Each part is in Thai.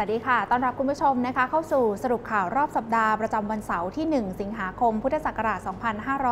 สวัสดีค่ะ ต้อนรับคุณผู้ชมนะคะ เข้าสู่สรุปข่าวรอบสัปดาห์ประจำวันเสาร์ที่ 1 สิงหาคม พุทธศักราช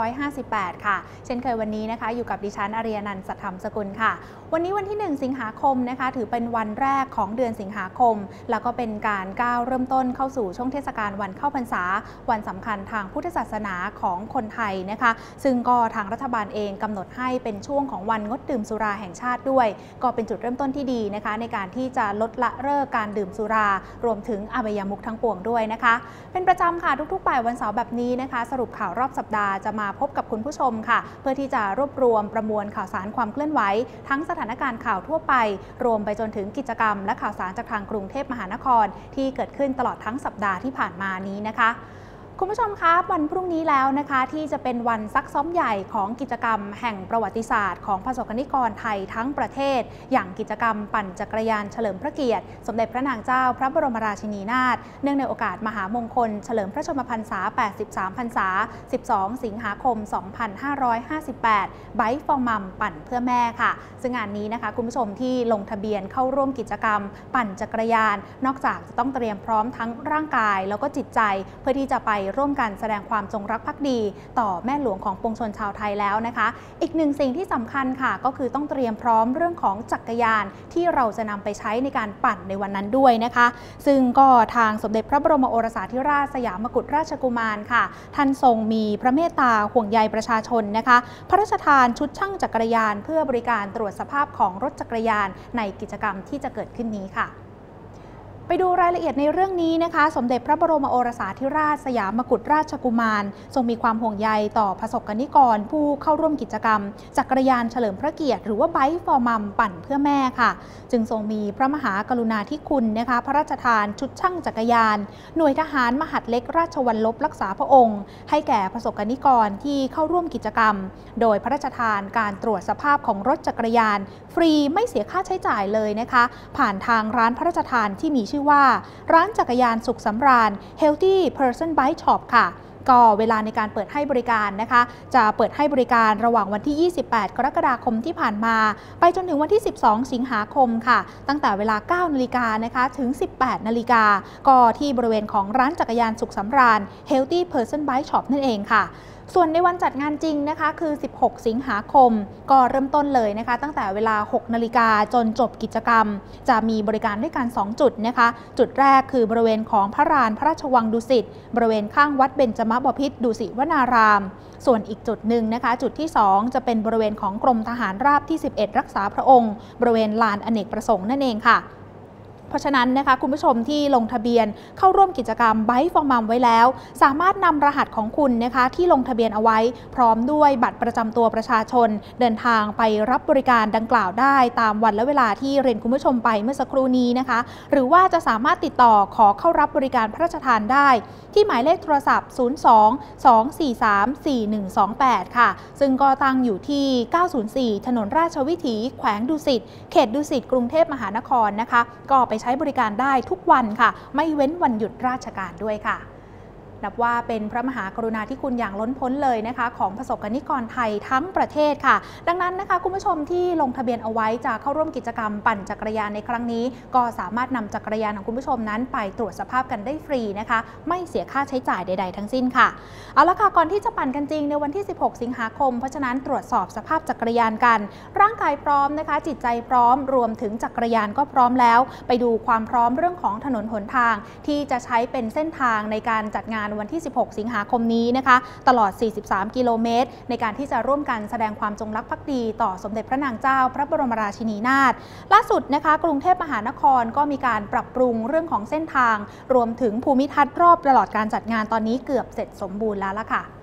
2558 ค่ะ เช่นเคยวันนี้นะคะ อยู่กับดิฉันอารียนันท์สัทธรรมสกุลค่ะ วันนี้วันที่ 1 สิงหาคมนะคะ ถือเป็นวันแรกของเดือนสิงหาคม แล้วก็เป็นการก้าวเริ่มต้นเข้าสู่ช่วงเทศกาลวันเข้าพรรษา วันสำคัญทางพุทธศาสนาของคนไทยนะคะ ซึ่งก็ทางรัฐบาลเองกำหนดให้เป็นช่วงของวันงดดื่มสุราแห่งชาติด้วย ก็เป็นจุดเริ่มต้นที่ดีนะคะ ในการที่จะลดละเลิกการดื่มสุรารวมถึงอบายมุกทั้งปวงด้วยนะคะ เป็นประจำค่ะทุกๆบ่ายวันเสาร์แบบนี้นะคะ สรุปข่าวรอบสัปดาห์จะมาพบกับคุณผู้ชมค่ะ เพื่อที่จะรวบรวมประมวลข่าวสารความเคลื่อนไหว ทั้งสถานการณ์ข่าวทั่วไป รวมไปจนถึงกิจกรรม และข่าวสารจากทางกรุงเทพมหานคร ที่เกิดขึ้นตลอดทั้งสัปดาห์ที่ผ่านมานี้นะคะ คุณผู้ชมคะวันพรุ่งนี้แล้วนะคะที่จะเป็นวันซักซ้อมใหญ่ของกิจกรรมแห่งประวัติศาสตร์ของประสบกนิกรไทยทั้งประเทศ อย่างกิจกรรมปั่นจักรยานเฉลิมพระเกียรติ สมเด็จพระนางเจ้าพระบรมราชินีนาถเนื่องในโอกาสมหามงคล เฉลิมพระชนมพรรษา 83 พรรษา 12 สิงหาคม 2558ไบค์ฟอร์มัมปั่นเพื่อแม่ค่ะ ซึ่งงานนี้นะคะคุณผู้ชมที่ลงทะเบียนเข้าร่วมกิจกรรม ปั่นจักรยาน นอกจากจะต้องเตรียมพร้อมทั้งร่างกาย แล้วก็จิตใจเพื่อที่จะไปร่วมกันแสดงความจงรักภักดี ต่อแม่หลวงของปวงชนชาวไทยแล้วนะคะ อีกหนึ่งสิ่งที่สำคัญค่ะ ก็คือต้องเตรียมพร้อมเรื่องของจักรยานที่เราจะนำไปใช้ในการปั่นในวันนั้นด้วยนะคะ ซึ่งก็ทางสมเด็จพระบรมโอรสาธิราชสยามกุฎราชกุมารค่ะ ท่านทรงมีพระเมตตาห่วงใยประชาชนนะคะ พระราชทานชุดช่างจักรยาน เพื่อบริการตรวจสภาพของรถจักรยานในกิจกรรมที่จะเกิดขึ้นนี้ค่ะ ไปดูรายละเอียดในเรื่องนี้นะคะ สมเด็จพระบรมโอรสาธิราชสยามกุฎราชกุมาร ทรงมีความห่วงใยต่อประสบกนิกร ผู้เข้าร่วมกิจกรรม จักรยานเฉลิมพระเกียรติหรือว่าไบค์ฟอร์มัมปั่นเพื่อแม่ค่ะ จึงทรงมีพระมหากรุณาธิคุณนะคะ พระราชทานชุดช่างจักรยาน หน่วยทหารมหัดเล็กราชวัลลบรักษาพระองค์ ให้แก่ประสบกนิกรที่เข้าร่วมกิจกรรม โดยพระราชทานการตรวจสภาพของรถจักรยาน ฟรีไม่เสียค่าใช้จ่ายเลยนะคะ ผ่านทางร้านพระราชทานที่มีชื่อว่า ร้านจักรยานสุขสำราญ Healthy Person Bike Shop ค่ะก็เวลาในการเปิดให้บริการนะคะ จะเปิดให้บริการระหว่างวันที่ 28 กรกฎาคมที่ผ่านมา ไปจนถึงวันที่ 12 สิงหาคมค่ะ ตั้งแต่เวลา 9 นาฬิกานะคะ ถึง 18 นาฬิกา ก็ที่บริเวณของร้านจักรยานสุขสำราญ Healthy Person Bike Shop นั่นเองค่ะ ส่วนในวันจัดงานจริงนะคะคือ 16 สิงหาคม ก็เริ่มต้นเลยนะคะ ตั้งแต่เวลา 6 นาฬิกาจนจบกิจกรรม จะมีบริการด้วยกัน 2 จุดนะคะ จุดแรกคือบริเวณของพระรานพระราชวังดุสิตบริเวณข้างวัดเบญจมบพิตรดุสิตวนาราม ส่วนอีกจุดหนึ่งนะคะ จุดที่ 2 จะเป็นบริเวณของกรมทหารราบที่ 11 รักษาพระองค์ บริเวณลานอเนกประสงค์นั่นเองค่ะ เพราะฉะนั้นนะคะคุณผู้ชมที่ลงทะเบียนเข้าร่วมกิจกรรมไบฟ์ฟอร์มัมไว้แล้ว สามารถนำรหัสของคุณนะคะที่ลงทะเบียนเอาไว้ พร้อมด้วยบัตรประจำตัวประชาชน เดินทางไปรับบริการดังกล่าวได้ ตามวันและเวลาที่เรียนคุณผู้ชมไปเมื่อสักครู่นี้นะคะ หรือว่าจะสามารถติดต่อขอเข้ารับบริการพระราชทานได้ ที่หมายเลขโทรศัพท์ 02 243 4128 ค่ะ ซึ่งก็ตั้งอยู่ที่ 904 ถนนราชวิถี แขวงดุสิต เขตดุสิต กรุงเทพมหานครนะคะ ก็ไปใช้บริการได้ทุกวันค่ะ ไม่เว้นวันหยุดราชการด้วยค่ะ นับว่าเป็นพระมหากรุณาธิคุณอย่างล้นพ้นเลยนะคะของประสบกนิกรไทยทั้งประเทศค่ะ ดังนั้นนะคะคุณผู้ชมที่ลงทะเบียนเอาไว้จะเข้าร่วมกิจกรรมปั่นจักรยานในครั้งนี้ ก็สามารถนำจักรยานของคุณผู้ชมนั้น ไปตรวจสภาพกันได้ฟรีนะคะ ไม่เสียค่าใช้จ่ายใด ๆ ทั้งสิ้นค่ะเอาละค่ะก่อนที่จะปั่นกันจริงในวันที่ 16 สิงหาคม เพราะฉะนั้นตรวจสอบสภาพจักรยานกัน ร่างกายพร้อมนะคะ จิตใจพร้อมรวมถึงจักรยานก็พร้อมแล้ว ไปดูความพร้อมเรื่องของถนนหนทาง ที่จะใช้เป็นเส้นทางในการจัดงานวันที่ 16 สิงหาคมนี้นะคะ ตลอด 43 กิโลเมตร ในการที่จะร่วมกันแสดงความจงรักภักดี ต่อสมเด็จพระนางเจ้า พระบรมราชินีนาถล่าสุดนะคะ กรุงเทพมหานครก็มีการปรับปรุงเรื่องของเส้นทาง รวมถึงภูมิทัศน์รอบตลอดการจัดงานตอนนี้เกือบเสร็จสมบูรณ์แล้วล่ะค่ะ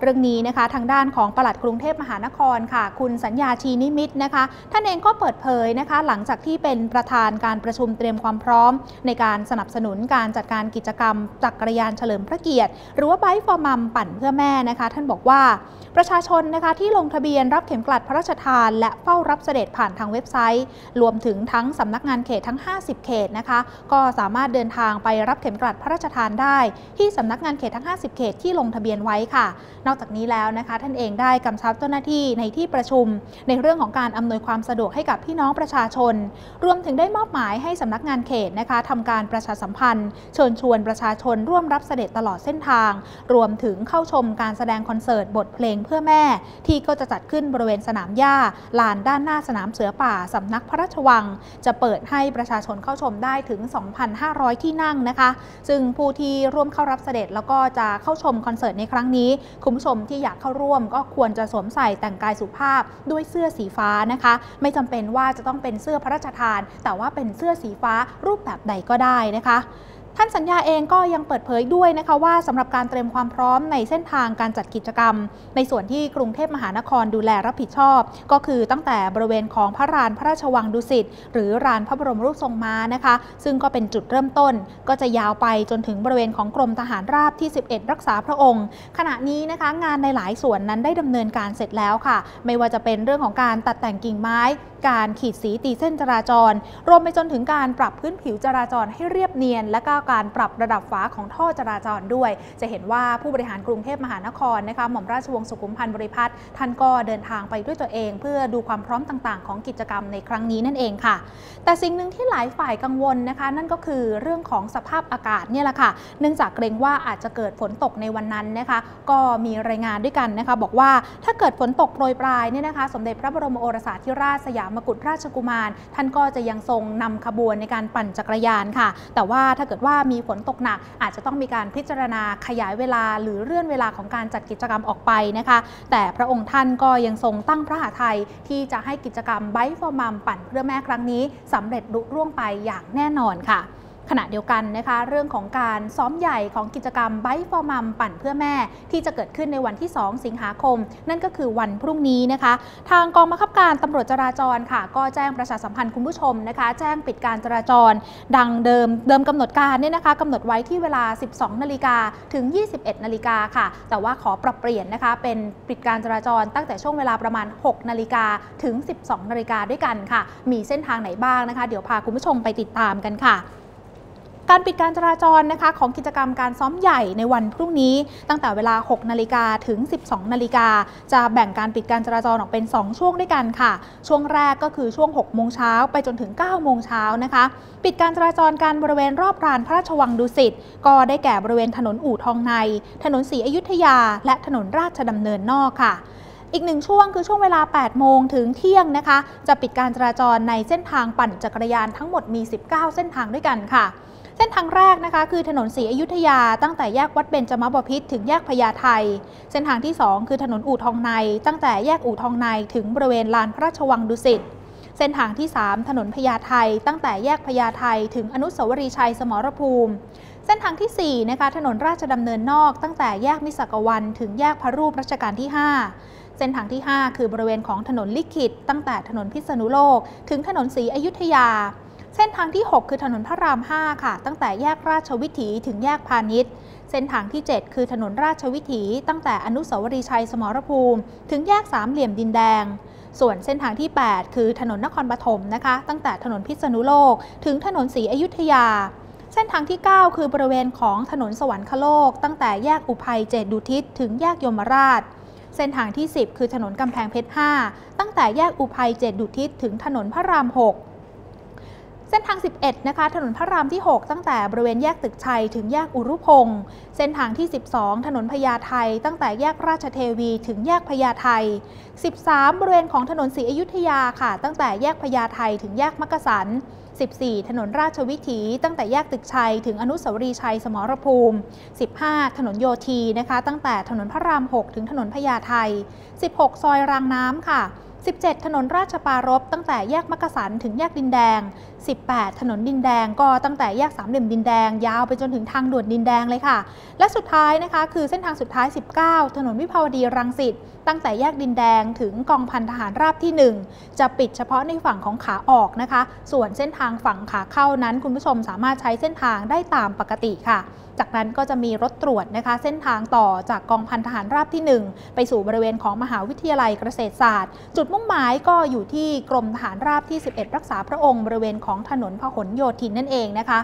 เรื่องนี้นะคะ ทางด้านของปลัดกรุงเทพมหานครค่ะ คุณสัญญาชีนิมิตนะคะ ท่านเองก็เปิดเผยนะคะ หลังจากที่เป็นประธานการประชุมเตรียมความพร้อม ในการสนับสนุนการจัดการกิจกรรมจักรยานเฉลิมพระเกียรติ หรือว่าไบค์ฟอร์มัมปั่นเพื่อแม่นะคะ ท่านบอกว่าประชาชนนะคะที่ลงทะเบียนรับเข็มกลัดพระราชทาน และเฝ้ารับเสด็จผ่านทางเว็บไซต์ รวมถึงทั้งสำนักงานเขตทั้ง 50 เขตนะคะ ก็สามารถเดินทางไปรับเข็มกลัดพระราชทานได้ ที่สำนักงานเขตทั้ง 50 เขตที่ลงทะเบียนไว้ค่ะนอกจากนี้แล้วนะคะ ท่านเองได้กำชับเจ้าหน้าที่ในที่ประชุม ในเรื่องของการอำนวยความสะดวกให้กับพี่น้องประชาชน รวมถึงได้มอบหมายให้สำนักงานเขตนะคะทำการประชาสัมพันธ์ เชิญชวนประชาชนร่วมรับเสด็จตลอดเส้นทาง รวมถึงเข้าชมการแสดงคอนเสิร์ตบทเพลงเพื่อแม่ ที่ก็จะจัดขึ้นบริเวณสนามหญ้าลานด้านหน้าสนามเสือป่าสำนักพระราชวัง จะเปิดให้ประชาชนเข้าชมได้ถึง 2,500 ที่นั่งนะคะ ซึ่งผู้ที่ร่วมเข้ารับเสด็จแล้วก็จะเข้าชมคอนเสิร์ตในครั้งนี้คุณผู้ชมที่อยากเข้าร่วมก็ควรจะสวมใส่แต่งกายสุภาพด้วยเสื้อสีฟ้านะคะ ไม่จำเป็นว่าจะต้องเป็นเสื้อพระราชทาน แต่ว่าเป็นเสื้อสีฟ้ารูปแบบใดก็ได้นะคะ ท่านสัญญาเองก็ยังเปิดเผยด้วยนะคะว่าสำหรับการเตรียมความพร้อมในเส้นทางการจัดกิจกรรม ในส่วนที่กรุงเทพมหานครดูแลรับผิดชอบ ก็คือตั้งแต่บริเวณของพระรานพระราชวังดุสิตหรือรานพระบรมรูปทรงม้านะคะ ซึ่งก็เป็นจุดเริ่มต้น ก็จะยาวไปจนถึงบริเวณของกรมทหารราบที่ 11 รักษาพระองค์ ขณะนี้นะคะงานในหลายส่วนนั้นได้ดำเนินการเสร็จแล้วค่ะ ไม่ว่าจะเป็นเรื่องของการตัดแต่งกิ่งไม้ การขีดสีตีเส้นจราจร รวมไปจนถึงการปรับพื้นผิวจราจรให้เรียบเนียนและก็การปรับระดับฝาของท่อจราจรด้วย จะเห็นว่าผู้บริหารกรุงเทพมหานครนะคะหม่อมราชวงศ์สุขุมพันธ์บริพัตรท่านก็เดินทางไปด้วยตัวเอง เพื่อดูความพร้อมต่างๆ ของกิจกรรมในครั้งนี้นั่นเองค่ะ แต่สิ่งหนึ่งที่หลายฝ่ายกังวลนะคะ นั่นก็คือเรื่องของสภาพอากาศเนี่ยแหละค่ะ เนื่องจากเกรงว่าอาจจะเกิดฝนตกในวันนั้นนะคะ ก็มีรายงานด้วยกันนะคะ บอกว่าถ้าเกิดฝนตกโปรยปลายเนี่ยนะคะ สมเด็จพระบรมโอรสาธิราชสยามกุฎราชกุมาร ท่านก็จะยังทรงนำขบวนในการปั่นจักรยานค่ะ แต่ว่าถ้าเกิดว่า่ามีฝนตกหนัก อาจจะต้องมีการพิจารณาขยายเวลา หรือเลื่อนเวลาของการจัดกิจกรรมออกไปนะคะ แต่พระองค์ท่านก็ยังทรงตั้งพระหฤทัยที่จะให้กิจกรรมไบฟอร์มัมปั่นเพื่อแม่ครั้งนี้สำเร็จลุล่วงไปอย่างแน่นอนค่ะ ขณะเดียวกันนะคะเรื่องของการซ้อมใหญ่ของกิจกรรมไบฟอร์มัมปั่นเพื่อแม่ ที่จะเกิดขึ้นในวันที่ 2 สิงหาคม นั่นก็คือวันพรุ่งนี้นะคะ ทางกองบังคับการตำรวจจราจรค่ะ ก็แจ้งประชาสัมพันธ์คุณผู้ชมนะคะ แจ้งปิดการจราจร ดังเดิมเดิมกำหนดการเนี่ยนะคะกำหนดไว้ที่เวลา 12 นาฬิกาถึง 21 นาฬิกาค่ะ แต่ว่าขอปรับเปลี่ยนนะคะเป็นปิดการจราจรตั้งแต่ช่วงเวลาประมาณ 6 นาฬิกาถึง 12 นาฬิกาด้วยกันค่ะ มีเส้นทางไหนบ้างนะคะ เดี๋ยวพาคุณผู้ชมไปติดตามกันค่ะ การปิดการจราจรนะคะของกิจกรรมการซ้อมใหญ่ในวันพรุ่งนี้ ตั้งแต่เวลา 6 นาฬิกาถึง 12 นาฬิกา จะแบ่งการปิดการจราจรออกเป็น 2 ช่วงด้วยกันค่ะ ช่วงแรกก็คือช่วง 6 โมงเช้าไปจนถึง 9 โมงเช้านะคะ ปิดการจราจรการบริเวณรอบลานพระราชวังดุสิต ก็ได้แก่บริเวณถนนอู่ทองใน ถนนศรีอยุธยา และถนนราชดำเนินนอกค่ะอีกหนึ่งช่วงคือช่วงเวลา 8 โมงถึงเที่ยงนะคะ จะปิดการจราจรในเส้นทางปั่นจักรยานทั้งหมดมี 19 เส้นทางด้วยกันค่ะ เส้นทางแรกนะคะ คือถนนศรีอยุธยาตั้งแต่แยกวัดเบญจมบพิตรถึงแยกพญาไทเส้นทางที่ 2 คือถนนอู่ทองใน ตั้งแต่แยกอู่ทองในถึงบริเวณลานพระราชวังดุสิตเส้นทางที่ 3 ถนนพญาไทตั้งแต่แยกพญาไทถึงอนุสาวรีย์ชัยสมรภูมิ เส้นทางที่ 4 นะคะ ถนนราชดำเนินนอก ตั้งแต่แยกมิสกวันถึงแยกพระรูปรัชกาลที่ 5 เส้นทางที่ 5 คือบริเวณของถนนลิขิต ตั้งแต่ถนนพิษณุโลก ถึงถนนศรีอยุธยา เส้นทางที่ 6 คือถนนพระราม 5 ค่ะ ตั้งแต่แยกราชวิถีถึงแยกพาณิชย์ เส้นทางที่ 7 คือถนนราชวิถี ตั้งแต่อนุสาวรีย์ชัยสมรภูมิ ถึงแยกสามเหลี่ยมดินแดง ส่วนเส้นทางที่ 8 คือถนนนครปฐมนะคะ ตั้งแต่ถนนพิษณุโลก ถึงถนนศรีอยุธยา เส้นทางที่ 9 คือบริเวณของถนนสวรรคโลก ตั้งแต่แยกอุภัยเจดดุทิศถึงแยกยมราชเส้นทางที่ 10 คือถนนกำแพงเพชร 5 ตั้งแต่แยกอุภัยเจดดุทิศถึงถนนพระราม 6 เส้นทาง 11 นะคะ ถนนพระรามที่ 6 ตั้งแต่บริเวณแยกตึกชัยถึงแยกอุรุพงศ์เส้นทางที่ 12 ถนนพญาไทตั้งแต่แยกราชเทวีถึงแยกพญาไท13 บริเวณของถนนศรีอยุธยาค่ะ ตั้งแต่แยกพญาไทถึงแยกมักกะสัน14 ถนนราชวิถี ตั้งแต่แยกตึกชัย ถึงอนุสาวรีย์ชัยสมรภูมิ 15 ถนนโยธีนะคะ ตั้งแต่ถนนพระราม 6 ถึงถนนพญาไท 16 ซอยรางน้ำค่ะ 17 ถนนราชปารบตั้งแต่แยกมักกะสันถึงแยกดินแดง18 ถนนดินแดงก็ตั้งแต่แยกสามเหลี่ยมดินแดง ยาวไปจนถึงทางด่วนดินแดงเลยค่ะ และสุดท้ายนะคะ คือเส้นทางสุดท้าย 19 ถนนวิภาวดีรังสิตตั้งแต่แยกดินแดงถึงกองพันทหารราบที่ 1 จะปิดเฉพาะในฝั่งของขาออกนะคะ ส่วนเส้นทางฝั่งขาเข้านั้น คุณผู้ชมสามารถใช้เส้นทางได้ตามปกติค่ะจากนั้นก็จะมีรถตรวจนะคะ เส้นทางต่อจากกองพันทหารราบที่ 1 ไปสู่บริเวณของมหาวิทยาลัยเกษตรศาสตร์ จุดมุ่งหมายก็อยู่ที่กรมทหารราบที่ 11 รักษาพระองค์บริเวณของถนนพหลโยธินนั่นเองนะคะ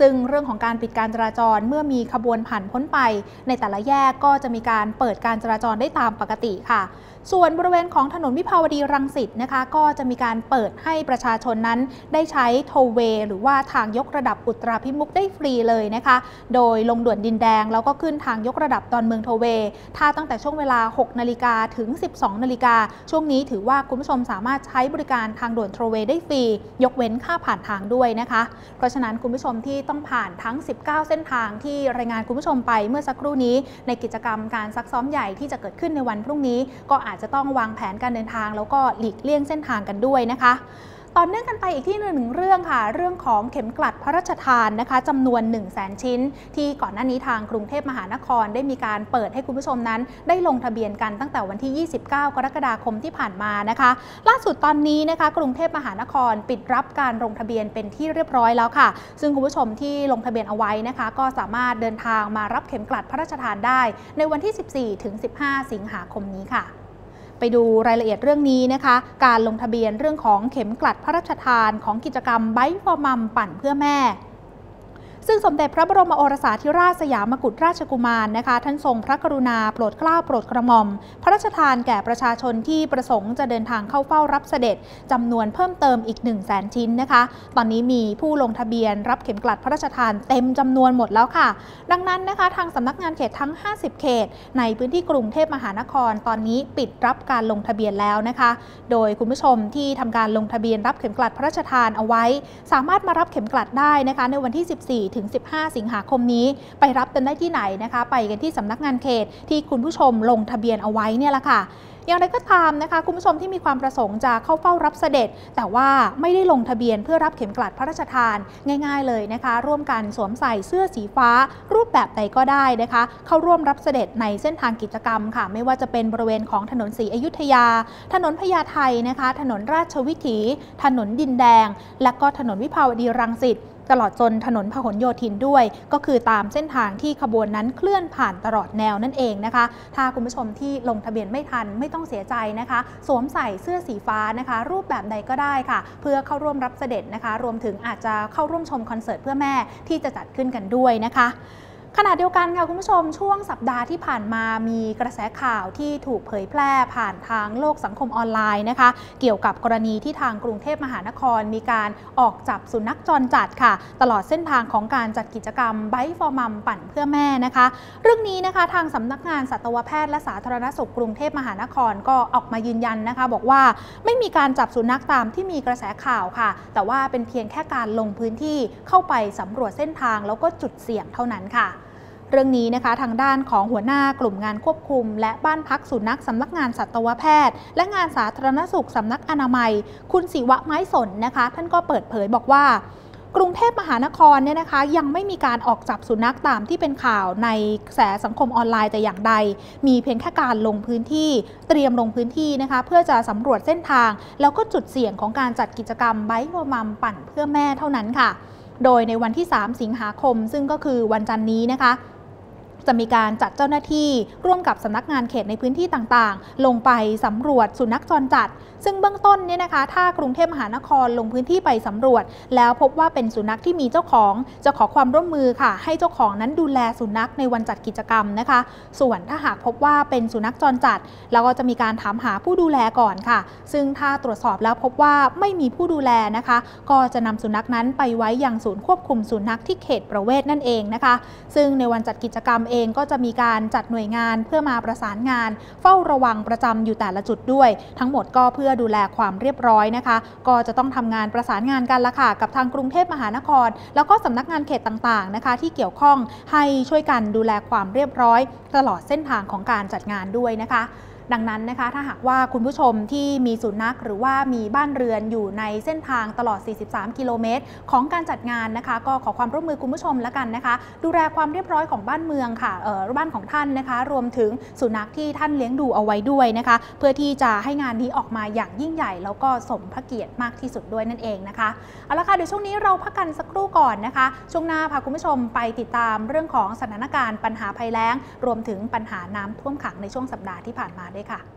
ซึ่งเรื่องของการปิดการจราจรเมื่อมีขบวนผ่านพ้นไป ในแต่ละแยกก็จะมีการเปิดการจราจรได้ตามปกติค่ะ ส่วนบริเวณของถนนวิภาวดีรังสิตนะคะ ก็จะมีการเปิดให้ประชาชนนั้นได้ใช้โทเวหรือว่าทางยกระดับอุตราพิมุกได้ฟรีเลยนะคะ โดยลงด่วนดินแดงแล้วก็ขึ้นทางยกระดับดอนเมืองโทเวถ้าตั้งแต่ช่วงเวลา 6 นาฬิกาถึง 12 นาฬิกา ช่วงนี้ถือว่าคุณผู้ชมสามารถใช้บริการทางด่วนโทเวได้ฟรี ยกเว้นค่าผ่านทางด้วยนะคะ เพราะฉะนั้นคุณผู้ชมที่ต้องผ่านทั้ง 19 เส้นทางที่รายงานคุณผู้ชมไปเมื่อสักครู่นี้ ในกิจกรรมการซักซ้อมใหญ่ที่จะเกิดขึ้นในวันพรุ่งนี้ ก็อาจจะต้องวางแผนการเดินทาง แล้วก็หลีกเลี่ยงเส้นทางกันด้วยนะคะ ต่อเนื่องกันไปอีกที่หนึ่งเรื่องค่ะ เรื่องของเข็มกลัดพระราชทานนะคะจำนวน 1 0 0 0 0แชิ้น ที่ก่อนหน้านี้ทางกรุงเทพมหานครได้มีการเปิดให้คุณผู้ชมนั้น ได้ลงทะเบียนกันตั้งแต่วันที่ 29 กรกฎาคมที่ผ่านมานะคะ ล่าสุดตอนนี้นะคะ กรุงเทพมหานครปิดรับการลงทะเบียนเป็นที่เรียบร้อยแล้วค่ะ ซึ่งคุณผู้ชมที่ลงทะเบียนเอาไว้นะคะ ก็สามารถเดินทางมารับเข็มกลัดพระราชทานได้ ในวันที่ 14 ถึง 15 สิงหาคมนี้ค่ะ ไปดูรายละเอียดเรื่องนี้นะคะ การลงทะเบียนเรื่องของเข็มกลัดพระราชทานของกิจกรรมไบฟอร์มัมปั่นเพื่อแม่ ซึ่งสมเด็จพระบรมโอรสาธิราชสยามกุฎราชกุมารนะคะ ท่านทรงพระกรุณาโปรดเกล้าโปรดกระหม่อม พระราชทานแก่ประชาชนที่ประสงค์จะเดินทางเข้าเฝ้ารับเสด็จจำนวนเพิ่มเติมอีก 1 0 0 0 0แสนชิ้นนะคะ ตอนนี้มีผู้ลงทะเบียนรับเข็มกลัดพระราชทานเต็มจำนวนหมดแล้วค่ะ ดังนั้นนะคะทางสำนักงานเขตทั้ง 50 เขต ในพื้นที่กรุงเทพมหานคร ตอนนี้ปิดรับการลงทะเบียนแล้วนะคะ โดยคุณผู้ชมที่ทำการลงทะเบียนรับเข็มกลัดพระราชทานเอาไว้ สามารถมารับเข็มกลัดได้นะคะในวันที่ 14ถึง 15 สิงหาคมนี้ไปรับกันได้ที่ไหนนะคะ ไปกันที่สำนักงานเขตที่คุณผู้ชมลงทะเบียนเอาไว้เนี่ยแหละค่ะอย่างไรก็ตามนะคะ คุณผู้ชมที่มีความประสงค์จะเข้าเฝ้ารับเสด็จ แต่ว่าไม่ได้ลงทะเบียนเพื่อรับเข็มกลัดพระราชทานง่าย ๆ เลยนะคะ ร่วมกันสวมใส่เสื้อสีฟ้า รูปแบบใดก็ได้นะคะ เข้าร่วมรับเสด็จในเส้นทางกิจกรรมค่ะ ไม่ว่าจะเป็นบริเวณของถนนสีอยุธยา ถนนพญาไทนะคะ ถนนราชวิถี ถนนดินแดง และก็ถนนวิภาวดีรังสิต ตลอดจนถนนพหลโยธินด้วย ก็คือตามเส้นทางที่ขบวนนั้นเคลื่อนผ่านตลอดแนวนั่นเองนะคะ ถ้าคุณผู้ชมที่ลงทะเบียนไม่ทันไม่ต้องเสียใจนะคะ สวมใส่เสื้อสีฟ้านะคะ รูปแบบใดก็ได้ค่ะ เพื่อเข้าร่วมรับเสด็จนะคะ รวมถึงอาจจะเข้าร่วมชมคอนเสิร์ตเพื่อแม่ที่จะจัดขึ้นกันด้วยนะคะ ขณะเดียวกันค่ะคุณผู้ชมช่วงสัปดาห์ที่ผ่านมามีกระแสข่าวที่ถูกเผยแพร่ผ่านทางโลกสังคมออนไลน์นะคะ เกี่ยวกับกรณีที่ทางกรุงเทพมหานคร มีการออกจับสุนัขจรจัดค่ะ ตลอดเส้นทางของการจัดกิจกรรมไบฟอร์มัมปั่นเพื่อแม่นะคะ เรื่องนี้นะคะทางสำนักงานสัตวแพทย์และสาธารณสุขกรุงเทพมหานครก็ออกมายืนยันนะคะ บอกว่าไม่มีการจับสุนัขตามที่มีกระแสข่าวค่ะ แต่ว่าเป็นเพียงแค่การลงพื้นที่เข้าไปสำรวจเส้นทางแล้วก็จุดเสี่ยงเท่านั้นค่ะ เรื่องนี้นะคะทางด้านของหัวหน้ากลุ่มงานควบคุม และบ้านพักสุนัขสำนักงานสัตวแพทย์ และงานสาธารณสุขสำนักอนามัย คุณศิวะไม้สนนะคะ ท่านก็เปิดเผยบอกว่ากรุงเทพมหานครเนี่ยนะคะยังไม่มีการออกจับสุนัขตามที่เป็นข่าวในแสสังคมออนไลน์แต่อย่างใด มีเพียงแค่การลงพื้นที่เตรียมลงพื้นที่นะคะเพื่อจะสำรวจเส้นทาง แล้วก็จุดเสี่ยงของการจัดกิจกรรมไบค์มัมปั่นเพื่อแม่เท่านั้นค่ะ โดยในวันที่ 3 สิงหาคม ซึ่งก็คือวันจันนี้นะคะ จะมีการจัดเจ้าหน้าที่ร่วมกับสำนักงานเขตในพื้นที่ต่างๆ ลงไปสำรวจสุนัขจรจัด ซึ่งเบื้องต้นเนี่ยนะคะ ถ้ากรุงเทพมหานครลงพื้นที่ไปสำรวจ แล้วพบว่าเป็นสุนัขที่มีเจ้าของ จะขอความร่วมมือค่ะ ให้เจ้าของนั้นดูแลสุนัขในวันจัดกิจกรรมนะคะ ส่วนถ้าหากพบว่าเป็นสุนัขจรจัด เราก็จะมีการถามหาผู้ดูแลก่อนค่ะ ซึ่งถ้าตรวจสอบแล้วพบว่าไม่มีผู้ดูแลนะคะ ก็จะนำสุนัขนั้นไปไว้ยังศูนย์ควบคุมสุนัขที่เขตประเวศนั่นเองนะคะ ซึ่งในวันจัดกิจกรรมเองก็จะมีการจัดหน่วยงานเพื่อมาประสานงาน เฝ้าระวังประจำอยู่แต่ละจุดด้วย ทั้งหมดก็เพื่อดูแลความเรียบร้อยนะคะ ก็จะต้องทำงานประสานงานกันละค่ะกับทางกรุงเทพมหานคร แล้วก็สำนักงานเขตต่างๆนะคะ ที่เกี่ยวข้องให้ช่วยกันดูแลความเรียบร้อย ตลอดเส้นทางของการจัดงานด้วยนะคะ ดังนั้นนะคะถ้าหากว่าคุณผู้ชมที่มีสุนัขหรือว่ามีบ้านเรือนอยู่ในเส้นทางตลอด 43 กิโลเมตร ของการจัดงานนะคะ ก็ขอความร่วมมือคุณผู้ชมล้วกันนะคะ ดูแลความเรียบร้อยของบ้านเมืองค่ะเออบ้านของท่านนะคะ รวมถึงสุนัขที่ท่านเลี้ยงดูเอาไว้ด้วยนะคะ เพื่อที่จะให้งานนี้ออกมาอย่างยิ่งใหญ่ แล้วก็สมพระเกียรติมากที่สุดด้วยนั่นเองนะคะเอาละค่ะเดี๋ยวช่วงนี้เราพักกันสักครู่ก่อนนะคะ ช่วงหน้าพาคุณผู้ชมไปติดตามเรื่องของสถานการณ์ปัญหาภัยแล้ง รวมถึงปัญหาน้ำท่วมขังในช่วงสัปดาห์ที่ผ่านมาด้วยค่ะ